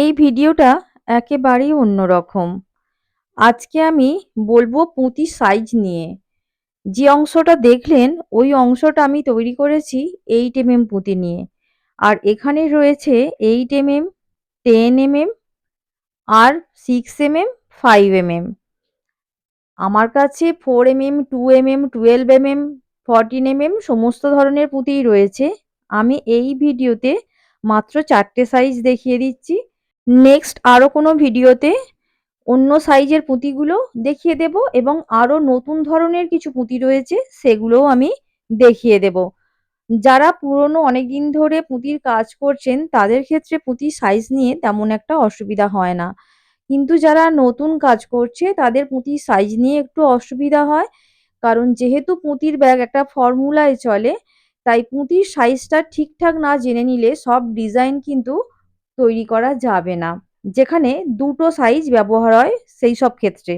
এই ভিডিওটা একেবারেই অন্যরকম আজকে আমি বলব পুঁতি সাইজ নিয়ে। যে অংশটা দেখলেন, ওই অংশটা আমি তৈরি করেছি এইট এম এম পুঁতি নিয়ে। আর এখানে রয়েছে eight M M ten M M আর six M M five M M আমার কাছে four M M two M M twelve M M fourteen M M সমস্ত ধরনের পুঁতিই রয়েছে। আমি এই ভিডিওতে মাত্র চারটে সাইজ দেখিয়ে দিচ্ছি। নেক্সট আরও কোনো ভিডিওতে অন্য সাইজের পুঁতিগুলো দেখিয়ে দেব এবং আরও নতুন ধরনের কিছু পুঁতি রয়েছে, সেগুলোও আমি দেখিয়ে দেব। যারা পুরনো অনেক দিন ধরে পুঁতির কাজ করছেন, তাদের ক্ষেত্রে পুঁতির সাইজ নিয়ে তেমন একটা অসুবিধা হয় না। কিন্তু যারা নতুন কাজ করছে, তাদের পুঁতির সাইজ নিয়ে একটু অসুবিধা হয়। কারণ যেহেতু পুঁতির ব্যাগ একটা ফর্মুলায় চলে, তাই পুঁতির সাইজটা ঠিকঠাক না জেনে নিলে সব ডিজাইন কিন্তু তৈরি করা যাবে না। যেখানে দুটো সাইজ ব্যবহার হয় সেই সব ক্ষেত্রে।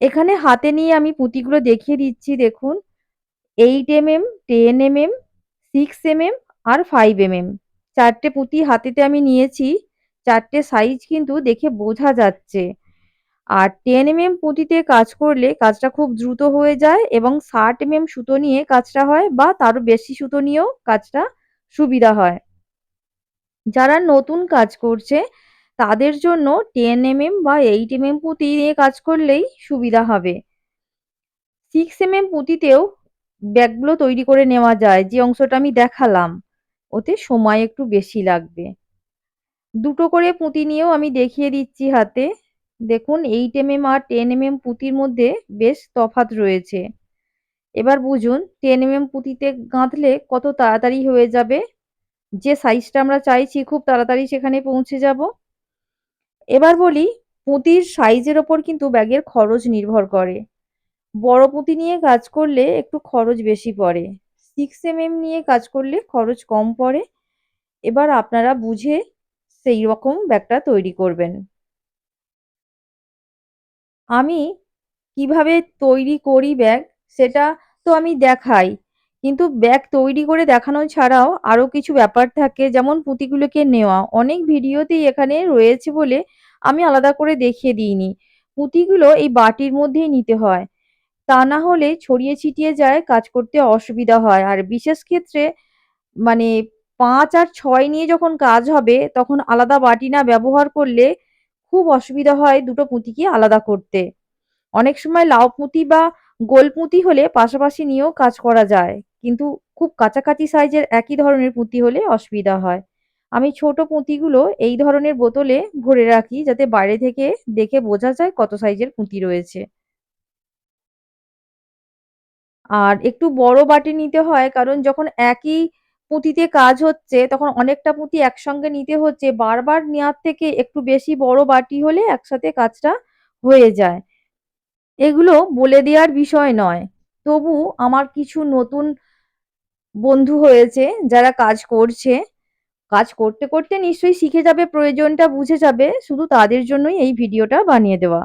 এখানে হাতে নিয়ে আমি পুঁতিগুলো দেখিয়ে দিচ্ছি, দেখুন। Eight M M ten M M six M M আর ফাইভ এম এম চারটে পুঁতি হাতেতে আমি নিয়েছি। চারটে সাইজ কিন্তু দেখে বোঝা যাচ্ছে। আর টেন এম এম পুঁতিতে কাজ করলে কাজটা খুব দ্রুত হয়ে যায় এবং ষাট এম এম সুতো নিয়ে কাজটা হয় বা তারও বেশি সুতো নিয়েও কাজটা সুবিধা হয়। যারা নতুন কাজ করছে, তাদের জন্য টেন এম এম বা এইট এম এম পুঁতি নিয়ে কাজ করলেই সুবিধা হবে। সিক্স এম এম পুঁতিতেও ব্যাগগুলো তৈরি করে নেওয়া যায়, যে অংশটা আমি দেখালাম। ওতে সময় একটু বেশি লাগবে। দুটো করে পুঁতি নিয়েও আমি দেখিয়ে দিচ্ছি হাতে। দেখুন এইট এম এম আর টেন এম এম পুঁতির মধ্যে বেশ তফাত রয়েছে। এবার বুঝুন টেন এম এম পুঁতিতে গাঁথলে কত তাড়াতাড়ি হয়ে যাবে? যে সাইজটা আমরা চাইছি, খুব তাড়াতাড়ি সেখানে পৌঁছে যাব। এবার বলি, পুঁতির সাইজের ওপর কিন্তু ব্যাগের খরচ নির্ভর করে। বড় পুঁতি নিয়ে কাজ করলে একটু খরচ বেশি পড়ে। সিক্স এম এম নিয়ে কাজ করলে খরচ কম পড়ে। এবার আপনারা বুঝে সেই রকম ব্যাগটা তৈরি করবেন। আমি কীভাবে তৈরি করি ব্যাগ, সেটা তো আমি দেখাই। কিন্তু ব্যাগ তৈরি করে দেখানো ছাড়াও আরও কিছু ব্যাপার থাকে, যেমন পুঁতিগুলোকে নেওয়া। অনেক ভিডিওতেই এখানে রয়েছে বলে আমি আলাদা করে দেখিয়ে দিইনি। পুঁতিগুলো এই বাটির মধ্যেই নিতে হয়। তা না হলে ছড়িয়ে ছিটিয়ে যায়, কাজ করতে অসুবিধা হয়। আর বিশেষ ক্ষেত্রে মানে পাঁচ আর ছয় নিয়ে যখন কাজ হবে, তখন আলাদা বাটি না ব্যবহার করলে খুব অসুবিধা হয় দুটো পুঁতিকে আলাদা করতে। অনেক সময় লাউ পুঁতি বা গোল পুঁতি হলে পাশাপাশি নিয়েও কাজ করা যায়। কিন্তু খুব কাছাকাছি সাইজের একই ধরনের পুঁতি হলে অসুবিধা হয়। আমি ছোট পুঁতিগুলো এই ধরনের বোতলে ভরে রাখি যাতে বাইরে থেকে দেখে বোঝা যায় কত সাইজের পুঁতি রয়েছে। আর একটু বড় বাটি নিতে হয় কারণ যখন একই পুঁতিতে কাজ হচ্ছে তখন অনেকটা পুঁতি একসঙ্গে নিতে হচ্ছে। বারবার নেওয়ার থেকে একটু বেশি বড় বাটি হলে একসাথে কাজটা হয়ে যায়। এগুলো বলে দেওয়ার বিষয় নয়। তবু আমার কিছু নতুন বন্ধু হয়েছে, যারা কাজ করছে, কাজ করতে করতে নিশ্চয়ই শিখে যাবে, প্রয়োজনটা বুঝে যাবে, শুধু তাদের জন্যই এই ভিডিওটা বানিয়ে দেওয়া।